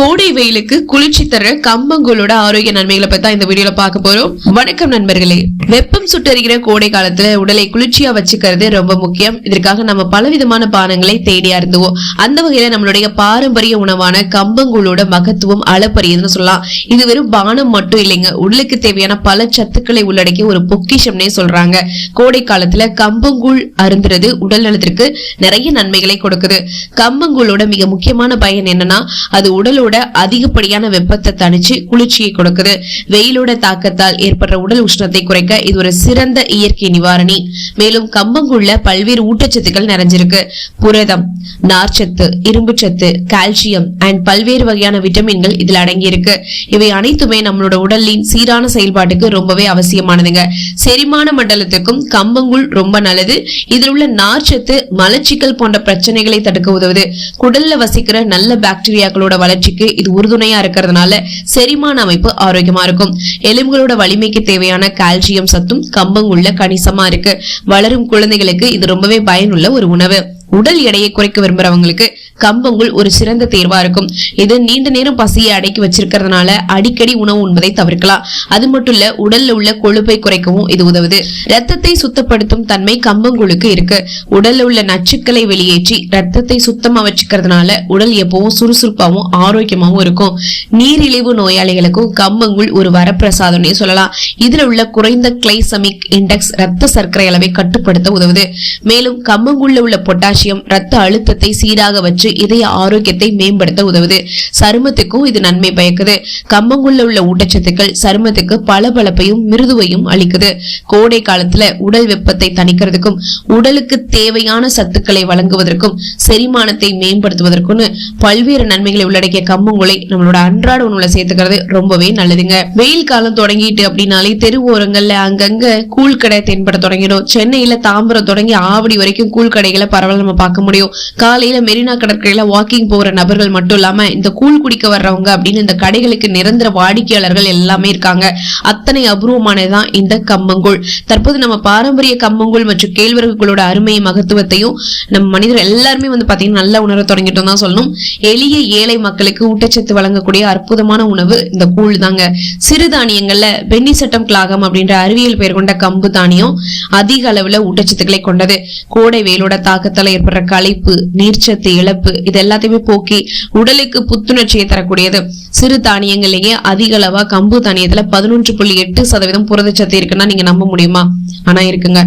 கோடை வெயிலுக்கு குளிர்ச்சி தர கம்பங்களோட ஆரோக்கிய நன்மைகளை பத்தி தான் இந்த வீடியோல பார்க்க போறோம். வணக்கம் நண்பர்களே. வெப்பம் சுட்டரிக்கிற கோடை காலத்துல உடலை குளிர்ச்சியா வச்சுக்கிறது ரொம்ப முக்கியம். இதற்காக நம்ம பலவிதமான பானங்களை தேடி அருந்துவோம். அந்த வகையில நம்மளுடைய பாரம்பரிய உணவான கம்பங்கூழோட மகத்துவம் அளப்பரியதுன்னு சொல்லலாம். இது வெறும் பானம் மட்டும் இல்லைங்க. உடலுக்கு தேவையான பல சத்துக்களை உள்ளடக்கிய ஒரு பொக்கிஷம்னே சொல்றாங்க. கோடை காலத்துல கம்பங்கூழ் அருந்துறது உடல் நலத்திற்கு நிறைய நன்மைகளை கொடுக்குது. கம்பங்கூழோட மிக முக்கியமான பயன் என்னன்னா அது உடலோட அதிகப்படியான வெப்பத்தை தணிச்சு குளிர்ச்சியை கொடுக்குது. வெயிலோட தாக்கத்தால் ஏற்படுற உடல் உஷ்ணத்தை குறைக்க இது ஒரு சிறந்த இயற்கை நிவாரணி. மேலும் கம்பங்குள்ள பல்வேறு ஊட்டச்சத்துக்கள் நிறைஞ்சிருக்கு. புரதம் நார்ச்சத்து இரும்புச்சத்து கால்சியம் அண்ட் பல்வேறு வகையான விட்டமின்கள் இதில் அடங்கியிருக்கு. இவை அனைத்துமே நம்மளோட உடலின் சீரான செயல்பாட்டுக்கு ரொம்பவே அவசியமானதுங்க. செரிமான மண்டலத்துக்கும் கம்பங்குள் ரொம்ப நல்லது. இதில் உள்ள நார்ச்சத்து மலச்சிக்கல் போன்ற பிரச்சனைகளை தடுக்க உதவுது. குடல்ல வசிக்கிற நல்ல பாக்டீரியாக்களோட வளர்ச்சி வளர்ச்சிக்கு இது உறுதுணையா இருக்கிறதுனால செரிமான அமைப்பு ஆரோக்கியமா இருக்கும். எலும்புகளோட வலிமைக்கு தேவையான கால்சியம் சத்தும் கம்பங்குள்ள கணிசமா இருக்கு. வளரும் குழந்தைகளுக்கு இது ரொம்பவே பயனுள்ள ஒரு உணவு. உடல் எடையை குறைக்க விரும்புறவங்களுக்கு கம்பங்கூழ் ஒரு சிறந்த தேர்வா இருக்கும். இது நீண்ட நேரம் பசியை அடக்கி வச்சிருக்கிறதுனால அடிக்கடி உணவு உண்பதை தவிர்க்கலாம். அது மட்டும் இல்ல உடல்ல உள்ள கொழுப்பை குறைக்கவும் இது உதவுது. ரத்தத்தை சுத்தப்படுத்தும் தன்மை கம்பங்கூழுக்கு இருக்கு. உடல்ல உள்ள நச்சுக்களை வெளியேற்றி ரத்தத்தை சுத்தமா வச்சுக்கிறதுனால உடல் எப்பவும் சுறுசுறுப்பாகவும் ஆரோக்கியமாவும் இருக்கும். நீரிழிவு நோயாளிகளுக்கும் கம்பங்கூழ் ஒரு வரப்பிரசாதம்னே சொல்லலாம். இதுல உள்ள குறைந்த கிளைசமிக் இண்டெக்ஸ் ரத்த சர்க்கரை அளவை கட்டுப்படுத்த உதவுது. மேலும் கம்பங்குள்ள உள்ள பொட்டாசியம் ரத்த அழுத்தத்தை சீராக வச்சு இதய ஆரோக்கியத்தை மேம்படுத்த உதவுது. சருமத்துக்கும் இது நன்மை பயக்குது. கம்பங்குள்ள உள்ள ஊட்டச்சத்துக்கள் சருமத்துக்கு பளபளப்பையும் மிருதுவையும் அளிக்குது. கோடை காலத்துல உடல் வெப்பத்தை தணிக்கிறதுக்கும் உடலுக்கு தேவையான சத்துக்களை வழங்குவதற்கும் செரிமானத்தை மேம்படுத்துவதற்கும்னு பல்வேறு நன்மைகளை உள்ளடக்கிய கம்பங்குளை நம்மளோட அன்றாட உணவுல சேர்த்துக்கிறது ரொம்பவே நல்லதுங்க. வெயில் காலம் தொடங்கிட்டு அப்படின்னாலே தெரு ஓரங்கள்ல அங்கங்க கூழ் கடை தென்பட தொடங்கிடும். சென்னையில தாம்பரம் தொடங்கி ஆவடி வரைக்கும் கூழ் கடைகளை பரவல நம்ம பார்க்க முடியும். காலையில மெரினா கடற்கரையில வாக்கிங் போற நபர்கள் மட்டும் இல்லாம இந்த கூழ் குடிக்க வர்றவங்க அப்படின்னு இந்த கடைகளுக்கு நிரந்தர வாடிக்கையாளர்கள் எல்லாமே இருக்காங்க. அத்தனை அபூர்வமானதுதான் இந்த கம்மங்கூழ். தற்போது நம்ம பாரம்பரிய கம்மங்கூழ் மற்றும் கேழ்வரகுகளோட அருமையை மகத்துவத்தையும் நம்ம மனிதர் எல்லாருமே வந்து பாத்தீங்கன்னா நல்லா உணர தொடங்கிட்டோம் தான் சொல்லணும். எளிய ஏழை மக்களுக்கு ஊட்டச்சத்து வழங்கக்கூடிய அற்புதமான உணவு இந்த கூழ் தாங்க. சிறுதானியங்கள்ல பென்னி சட்டம் கிளாகம் அப்படின்ற அறிவியல் பெயர் கொண்ட கம்பு தானியம் அதிக அளவுல ஊட்டச்சத்துக்களை கொண்டது. கோடை வெயிலோட தாக்கத்தால ஏற்படுற களைப்பு நீர்ச்சத்து இழப்பு இது எல்லாத்தையுமே போக்கி உடலுக்கு புத்துணர்ச்சியை தரக்கூடியது. சிறு தானியங்கள்லயே அதிக அளவா கம்பு தானியத்துல பதினொன்று புள்ளி எட்டு சதவீதம் புரதச்சத்து இருக்குன்னா நீங்க நம்ப முடியுமா? ஆனா இருக்குங்க.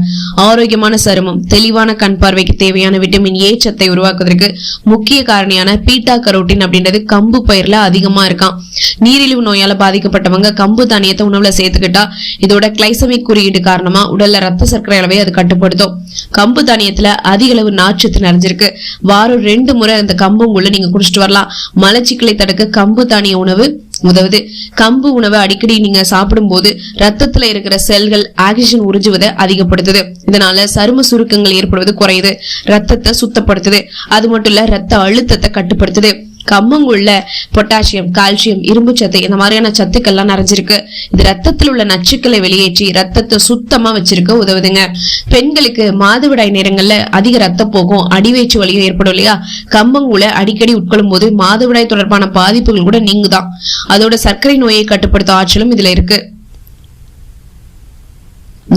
ஆரோக்கியமான சருமம் தெளிவான கண் பார்வைக்கு தேவையான விட்டமின் ஏ சத்தை உருவாக்குவதற்கு முக்கிய காரணியான பீட்டா கரோட்டின் அப்படின்றது கம்பு பயிர்ல அதிகமா இருக்கான் நீரிழிவு நோயால பாதிக்கப்பட்டவங்க கம்பு தானியத்தை உணவுல சேர்த்துக்கிட்டா இதோட கிளைசமிக் குறியீடு காரணமா உடல்ல ரத்த சர்க்கரை அளவை அது கட்டுப்படுத்தும். கம்பு தானியத்துல அதிக அளவு நார் நார்ச்சத்து நிறைஞ்சிருக்கு வாரம் ரெண்டு முறை அந்த கம்புங்குள்ள நீங்க குடிச்சிட்டு வரலாம். மலச்சிக்கலை தடுக்க கம்பு தானிய உணவு உதவுது. கம்பு உணவை அடிக்கடி நீங்க சாப்பிடும்போது ரத்தத்துல இருக்கிற செல்கள் ஆக்சிஜன் உறிஞ்சுவதை அதிகப்படுத்துது. இதனால சரும சுருக்கங்கள் ஏற்படுவது குறையுது. ரத்தத்தை சுத்தப்படுத்துது. அது மட்டும் இல்ல ரத்த அழுத்தத்தை கட்டுப்படுத்துது. கம்மங்குள்ள பொட்டாசியம் கால்சியம் இரும்பு சத்து இந்த மாதிரியான சத்துக்கள்லாம் நிறைஞ்சிருக்கு. இது ரத்தத்தில் உள்ள நச்சுக்களை வெளியேற்றி ரத்தத்தை சுத்தமா வச்சிருக்க உதவுதுங்க. பெண்களுக்கு மாதவிடாய் நேரங்கள்ல அதிக ரத்த போகும் அடிவயிற்று வலியும் ஏற்படும் இல்லையா? கம்பங்கூழ அடிக்கடி உட்கொள்ளும் போது மாதவிடாய் தொடர்பான பாதிப்புகள் கூட நீங்குதான். அதோட சர்க்கரை நோயை கட்டுப்படுத்த ஆற்றலும் இதுல இருக்கு.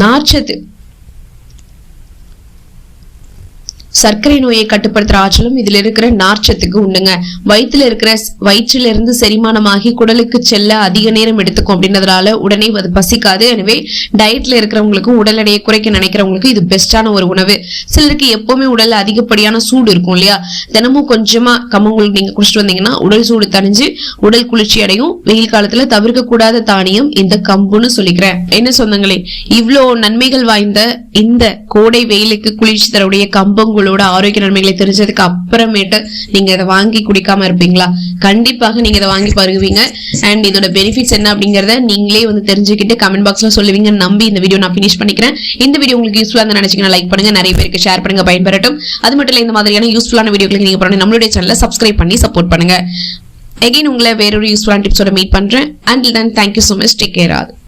நார்ச்சத்து சர்க்கரை நோயை கட்டுப்படுத்துற ஆற்றலும் இதுல இருக்கிற நார்ச்சத்துக்கு உண்டுங்க. வயிற்றுல இருக்கிற வயிற்றுல இருந்து செரிமானமாகி குடலுக்கு செல்ல அதிக நேரம் எடுத்துக்கும் அப்படின்றதுனால உடனே அது பசிக்காது. எனவே டயட்ல இருக்கிறவங்களுக்கும் உடல் எடையை குறைக்க நினைக்கிறவங்களுக்கு இது பெஸ்டான ஒரு உணவு. சிலருக்கு எப்பவுமே உடல்ல அதிகப்படியான சூடு இருக்கும் இல்லையா? தினமும் கொஞ்சமா கம்மங்கூழ் நீங்க குடிச்சிட்டு வந்தீங்கன்னா உடல் சூடு தணிஞ்சு உடல் குளிர்ச்சி அடையும். வெயில் காலத்துல தவிர்க்க கூடாத தானியம் இந்த கம்புன்னு சொல்லிக்கிறேன். என்ன சொந்தங்களே? இவ்வளோ நன்மைகள் வாய்ந்த இந்த கோடை வெயிலுக்கு குளிர்ச்சி தரவுடைய கம்பங்கூழ் உங்களோட ஆரோக்கிய நன்மைகளை தெரிஞ்சதுக்கு அப்புறமேட்டு நீங்க இதை வாங்கி குடிக்காம இருப்பீங்களா? கண்டிப்பாக நீங்க இதை வாங்கி பருகுவீங்க. அண்ட் இதோட பெனிஃபிட்ஸ் என்ன அப்படிங்கறத நீங்களே வந்து தெரிஞ்சுக்கிட்டு கமெண்ட் பாக்ஸ்ல சொல்லுவீங்க நம்பி இந்த வீடியோ நான் பினிஷ் பண்ணிக்கிறேன். இந்த வீடியோ உங்களுக்கு யூஸ்ஃபுல்லா இருந்தா நினைச்சீங்கன்னா லைக் பண்ணுங்க. நிறைய பேருக்கு ஷேர் பண்ணுங்க பயன்பெறட்டும். அது மட்டும் இல்ல இந்த மாதிரியான யூஸ்ஃபுல்லான வீடியோக்களுக்கு நீங்க பண்ணி நம்மளுடைய சேனலை சப்ஸ்கிரைப் பண்ணி சப்போர்ட் பண்ணுங்க. எகைன் உங்களை வேறொரு யூஸ்ஃபுல்லான டிப்ஸோட மீட் பண்றேன். And then thank you so much take care ஆகுது